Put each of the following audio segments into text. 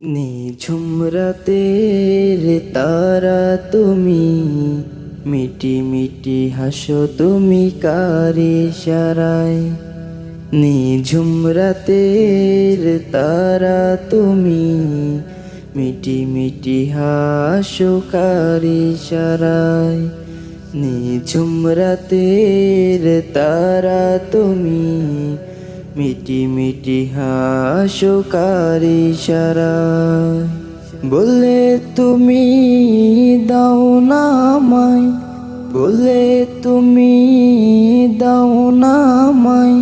নিঝুম রাতের তারা তুমি, মিটি মিটি হাসো তুমি কারি সারায় নিঝুম রাতের তারা তুমি, মিটি মিটি হাসো কারি সারায় নিঝুম রাতের তারা তুমি মিটি মিটি হাসো কারি সারায় বলে তুমি দাও না আমায়। বলে তুমি দাও না আমায়।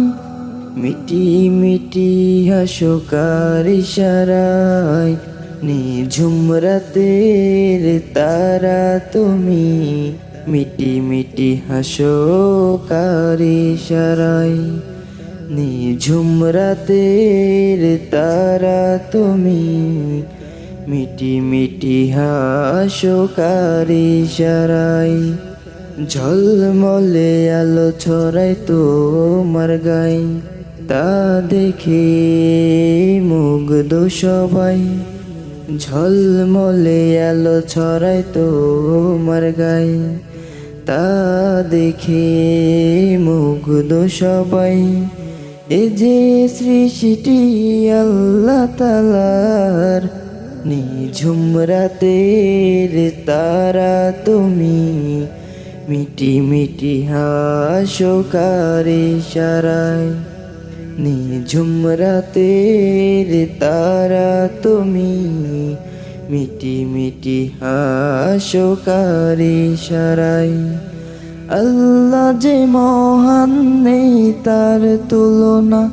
মিটি মিটি হাসো কারি সারায়, নিঝুম রাতের তারা তুমি। মিটি মিটি হাসো কারি নিঝুম রাতের তারা তুমি। মিটি মিটি হাসো সারাই। ঝলমলে আলো ছড়াই তোমার গাই। তা দেখে মুগ্ধ সবাই। ঝলমলে আলো ছড়াই তোমার গাই। তা দেখে মুগ্ধ সবাই। এ যে সৃষ্টি আল্লাহ তালার নিঝুম রাতের তারা তুমি। মিটি মিটি হাসো কারে সারায় নিঝুম রাতের তারা তুমি। মিটি মিটি হাসো কারে সারায় আল্লাহ যে মহান নেই, তার তুলনা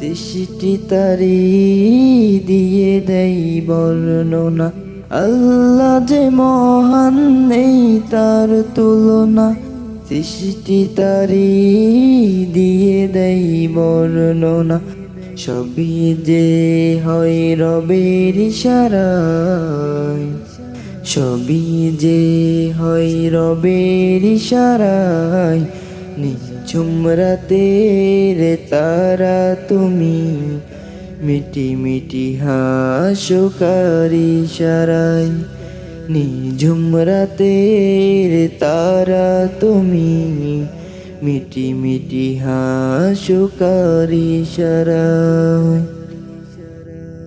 সৃষ্টি তারি দিয়ে দেই বর্ণনা। আল্লাহ যে মহান নেই, তার তুলনা সৃষ্টি তারি দিয়ে দেই বর্ণনা। সবই যে হয় রবের ইশারায় সবই যে হয় রবের ইশারায় নিঝুম রাতের তারা তুমি। মিটি মিটি হাসো কারি সারায় নিঝুম রাতের তারা তুমি। মিটি মিটি হাসো কারি সারায়